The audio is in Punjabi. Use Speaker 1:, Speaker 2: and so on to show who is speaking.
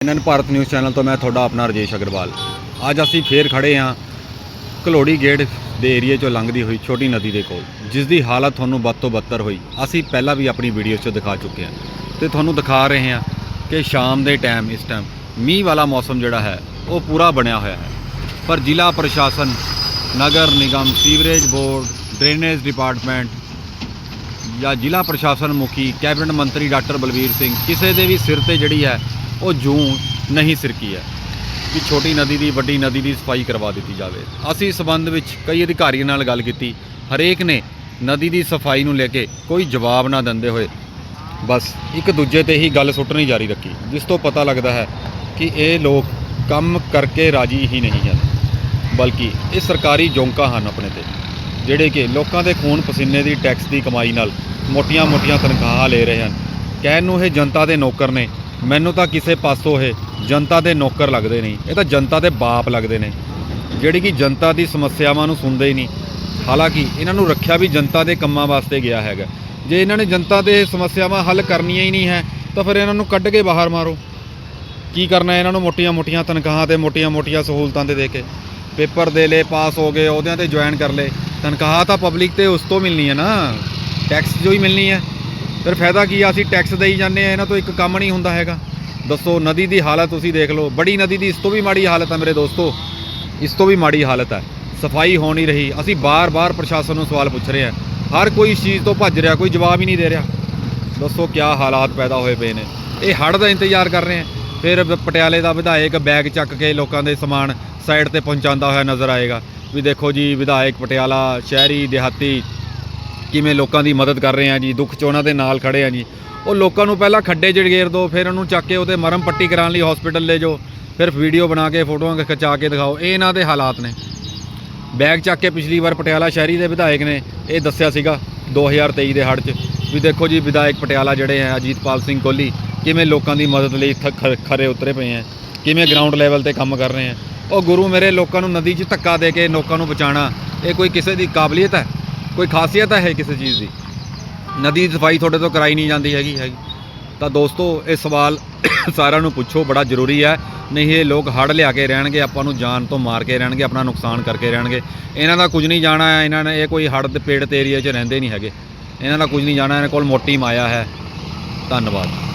Speaker 1: ਐਨਐਨ ਭਾਰਤ ਨਿਊਜ਼ ਚੈਨਲ ਤੋਂ ਮੈਂ ਤੁਹਾਡਾ ਆਪਣਾ ਰਜੇਸ਼ ਅਗਰਵਾਲ। ਅੱਜ ਅਸੀਂ ਫੇਰ ਖੜੇ ਹਾਂ ਘਲੋੜੀ ਗੇਟ ਦੇ ਏਰੀਏ ਚੋਂ ਲੰਘਦੀ ਹੋਈ ਛੋਟੀ ਨਦੀ ਦੇ ਕੋਲ, ਜਿਸ ਦੀ ਹਾਲਤ ਤੁਹਾਨੂੰ ਵੱਧ ਤੋਂ ਬੱਤਰ ਹੋਈ। ਅਸੀਂ ਪਹਿਲਾਂ ਵੀ ਆਪਣੀ ਵੀਡੀਓ 'ਚ ਦਿਖਾ ਚੁੱਕੇ ਹਾਂ ਤੇ ਤੁਹਾਨੂੰ ਦਿਖਾ ਰਹੇ ਹਾਂ ਕਿ ਸ਼ਾਮ ਦੇ ਟਾਈਮ, ਇਸ ਟਾਈਮ ਮੀਂਹ ਵਾਲਾ ਮੌਸਮ ਜਿਹੜਾ ਹੈ, ਉਹ ਪੂਰਾ ਬਣਿਆ ਹੋਇਆ ਹੈ। ਪਰ ਜ਼ਿਲ੍ਹਾ ਪ੍ਰਸ਼ਾਸਨ, Nagar Nigam, sewerage board, drainage department ਜਾਂ ਜ਼ਿਲ੍ਹਾ ਪ੍ਰਸ਼ਾਸਨ ਮੁਖੀ, ਕੈਬਨਿਟ ਮੰਤਰੀ ਡਾਕਟਰ ਬਲਵੀਰ ਸਿੰਘ, ਕਿਸੇ ਦੇ ਵੀ ਸਿਰ ਤੇ ਜਿਹੜੀ ਹੈ ਉਹ ਜੂੰ ਨਹੀਂ ਸਿਰਕੀ ਹੈ ਕਿ ਛੋਟੀ ਨਦੀ ਦੀ, ਵੱਡੀ ਨਦੀ ਦੀ ਸਫ਼ਾਈ ਕਰਵਾ ਦਿੱਤੀ ਜਾਵੇ। ਅਸੀਂ ਇਸ ਸੰਬੰਧ ਵਿੱਚ ਕਈ ਅਧਿਕਾਰੀਆਂ ਨਾਲ ਗੱਲ ਕੀਤੀ। ਹਰੇਕ ਨੇ ਨਦੀ ਦੀ ਸਫ਼ਾਈ ਨੂੰ ਲੈ ਕੇ ਕੋਈ ਜਵਾਬ ਨਾ ਦਿੰਦੇ ਹੋਏ ਬਸ ਇੱਕ ਦੂਜੇ ਤੇ ਹੀ ਗੱਲ ਸੁੱਟਣੀ ਜਾਰੀ ਰੱਖੀ, ਜਿਸ ਤੋਂ ਪਤਾ ਲੱਗਦਾ ਹੈ ਕਿ ਇਹ ਲੋਕ ਕੰਮ ਕਰਕੇ ਰਾਜੀ ਹੀ ਨਹੀਂ ਹਨ, ਬਲਕਿ ਇਹ ਸਰਕਾਰੀ ਜੌਂਕਾ ਹਨ ਆਪਣੇ ਤੇ, ਜਿਹੜੇ ਕਿ ਲੋਕਾਂ ਦੇ ਖੂਨ ਪਸੀਨੇ ਦੀ ਟੈਕਸ ਦੀ ਕਮਾਈ ਨਾਲ ਮੋਟੀਆਂ-ਮੋਟੀਆਂ ਤਨਖਾਹਾਂ ਲੈ ਰਹੇ ਹਨ। ਕਹਿਣ ਨੂੰ ਇਹ ਜਨਤਾ ਦੇ ਨੌਕਰ ਨੇ ਮੈਨੂੰ ਤਾਂ ਕਿਸੇ ਪਾਸੋਂ ਇਹ ਜਨਤਾ ਦੇ ਨੌਕਰ ਲੱਗਦੇ ਨਹੀਂ। ਇਹ ਤਾਂ ਜਨਤਾ ਦੇ ਬਾਪ ਲੱਗਦੇ ਨੇ। ਜਿਹੜੀ ਕਿ ਜਨਤਾ ਦੀ ਸਮੱਸਿਆਵਾਂ ਨੂੰ ਸੁਣਦੇ ਹੀ ਨਹੀਂ। ਹਾਲਾਂਕਿ ਇਹਨਾਂ ਨੂੰ ਰੱਖਿਆ ਵੀ ਜਨਤਾ ਦੇ ਕੰਮਾਂ ਵਾਸਤੇ ਗਿਆ ਹੈਗਾ। ਜੇ ਇਹਨਾਂ ਨੇ ਜਨਤਾ ਦੇ ਸਮੱਸਿਆਵਾਂ ਹੱਲ ਕਰਨੀਆਂ ਹੀ ਨਹੀਂ ਹੈ, ਤਾਂ ਫਿਰ ਇਹਨਾਂ ਨੂੰ ਕੱਢ ਕੇ ਬਾਹਰ ਮਾਰੋ। ਕੀ ਕਰਨਾ ਇਹਨਾਂ ਨੂੰ ਮੋਟੀਆਂ-ਮੋਟੀਆਂ ਤਨਖਾਹਾਂ ਤੇ ਮੋਟੀਆਂ-ਮੋਟੀਆਂ ਸਹੂਲਤਾਂ ਤੇ ਦੇ ਕੇ? ਪੇਪਰ ਦੇ ਲੇ ਪਾਸ ਹੋ ਗਏ ਉਹਦਿਆਂ ਤੇ ਜੁਆਇਨ ਕਰ ਲੇ ਤਨਖਾਹ ਤਾਂ ਪਬਲਿਕ ਤੇ ਉਸ ਤੋਂ ਮਿਲਣੀ ਹੈ ਨਾ। ਟੈਕਸ ਜੋ ਹੀ ਮਿਲਣੀ ਹੈ। ਫਿਰ ਫਾਇਦਾ ਕੀ ਆ? ਅਸੀਂ ਟੈਕਸ ਦੇਈ ਜਾਂਦੇ ਆ ਇਹਨਾਂ ਤੋਂ ਇੱਕ ਕੰਮ ਨਹੀਂ ਹੁੰਦਾ ਹੈਗਾ। ਦੱਸੋ, ਨਦੀ ਦੀ ਹਾਲਤ ਤੁਸੀਂ ਦੇਖ ਲਓ। ਬੜੀ ਨਦੀ ਦੀ ਇਸ ਤੋਂ ਵੀ ਮਾੜੀ ਹਾਲਤ ਆ ਮੇਰੇ ਦੋਸਤੋ। ਇਸ ਤੋਂ ਵੀ ਮਾੜੀ ਹਾਲਤ ਹੈ ਸਫ਼ਾਈ ਹੋ ਨਹੀਂ ਰਹੀ। ਅਸੀਂ ਬਾਰ-ਬਾਰ ਪ੍ਰਸ਼ਾਸਨ ਨੂੰ ਸਵਾਲ ਪੁੱਛ ਰਹੇ ਹਾਂ। ਹਰ ਕੋਈ ਇਸ ਚੀਜ਼ ਤੋਂ ਭੱਜ ਰਿਹਾ, ਕੋਈ ਜਵਾਬ ਹੀ ਨਹੀਂ ਦੇ ਰਿਹਾ। ਦੱਸੋ ਕੀ ਹਾਲਾਤ ਪੈਦਾ ਹੋਏ ਪਏ ਨੇ? ਇਹ ਹੜ੍ਹ ਦਾ ਇੰਤਜ਼ਾਰ ਕਰ ਰਹੇ ਆ ਫਿਰ ਪਟਿਆਲੇ ਦਾ ਵਿਧਾਇਕ ਬੈਗ ਚੱਕ ਕੇ ਲੋਕਾਂ ਦੇ ਸਮਾਨ ਸਾਈਡ ਤੇ ਪਹੁੰਚਾਉਂਦਾ ਹੋਇਆ ਨਜ਼ਰ ਆਏਗਾ। ਵੀ ਦੇਖੋ ਜੀ, ਵਿਧਾਇਕ ਪਟਿਆਲਾ, ਸ਼ਹਿਰੀ, ਦਿਹਾਤੀ ਕਿਵੇਂ ਲੋਕਾਂ ਦੀ ਮਦਦ ਕਰ ਰਹੇ ਆ ਜੀ, ਦੁੱਖ 'ਚ ਉਹਨਾਂ ਦੇ ਨਾਲ ਖੜੇ ਆ ਜੀ। ਉਹ ਲੋਕਾਂ ਨੂੰ ਪਹਿਲਾਂ ਖੱਡੇ 'ਚ ਗੇਰ ਦਿਓ ਫਿਰ ਉਹਨੂੰ ਚੱਕ ਕੇ ਉਹਦੇ ਮਰਮ ਪੱਟੀ ਕਰਾਉਣ ਲਈ ਹਸਪੀਟਲ ਲੈ ਜਾਓ, ਫਿਰ ਵੀਡੀਓ ਬਣਾ ਕੇ ਫੋਟੋਆਂ ਖਿਚਾ ਕੇ ਦਿਖਾਓ। ਇਹ ਇਹਨਾਂ ਦੇ ਹਾਲਾਤ ਨੇ। ਬੈਗ ਚੱਕ ਕੇ ਪਿਛਲੀ ਵਾਰ ਪਟਿਆਲਾ ਸ਼ਹਿਰੀ ਦੇ ਵਿਧਾਇਕ ਨੇ ਇਹ ਦੱਸਿਆ ਸੀਗਾ 2023 ਦੇ ਹੜ੍ਹ 'ਚ, ਵੀ ਦੇਖੋ ਜੀ ਵਿਧਾਇਕ ਪਟਿਆਲਾ ਜਿਹੜੇ ਆ, ਅਜੀਤਪਾਲ ਸਿੰਘ ਕੋਹਲੀ, ਕਿਵੇਂ ਲੋਕਾਂ ਦੀ ਮਦਦ ਲਈ ਇੱਥੇ ਖਰੇ ਉਤਰੇ ਪਏ ਆ, ਕਿਵੇਂ ਗਰਾਊਂਡ ਲੈਵਲ ਤੇ ਕੰਮ ਕਰ ਰਹੇ ਆ। ਉਹ ਗੁਰੂ ਮੇਰੇ ਲੋਕਾਂ ਨੂੰ ਨਦੀ 'ਚ ਧੱਕਾ ਦੇ ਕੇ ਲੋਕਾਂ ਨੂੰ ਬਚਾਉਣਾ, ਇਹ ਕੋਈ ਕਿਸੇ ਦੀ ਕਾਬਲੀਅਤ ਹੈ? ਕੋਈ ਖਾਸੀਅਤ ਹੈ ਕਿਸੇ ਚੀਜ਼ ਦੀ? ਨਦੀ ਦੀ ਸਫ਼ਾਈ ਤੁਹਾਡੇ ਤੋਂ ਕਰਾਈ ਨਹੀਂ ਜਾਂਦੀ ਹੈਗੀ ਹੈਗੀ। ਤਾਂ ਦੋਸਤੋ, ਇਹ ਸਵਾਲ ਸਾਰਿਆਂ ਨੂੰ ਪੁੱਛੋ, ਬੜਾ ਜ਼ਰੂਰੀ ਹੈ। ਨਹੀਂ, ਇਹ ਲੋਕ ਹੜ ਲਿਆ ਕੇ ਰਹਿਣਗੇ, ਆਪਾਂ ਨੂੰ ਜਾਨ ਤੋਂ ਮਾਰ ਕੇ ਰਹਿਣਗੇ, ਆਪਣਾ ਨੁਕਸਾਨ ਕਰਕੇ ਰਹਿਣਗੇ। ਇਹਨਾਂ ਦਾ ਕੁਝ ਨਹੀਂ ਜਾਣਾ ਹੈ, ਇਹਨਾਂ ਨੇ ਇਹ ਕੋਈ ਹੜ ਦੇ ਪੇੜ ਤੇ ਏਰੀਆ 'ਚ ਰਹਿੰਦੇ ਨਹੀਂ ਹੈਗੇ। ਇਹਨਾਂ ਦਾ ਕੁਝ ਨਹੀਂ ਜਾਣਾ, ਇਹਨਾਂ ਕੋਲ ਮੋਟੀ ਮਾਇਆ ਹੈ। ਧੰਨਵਾਦ।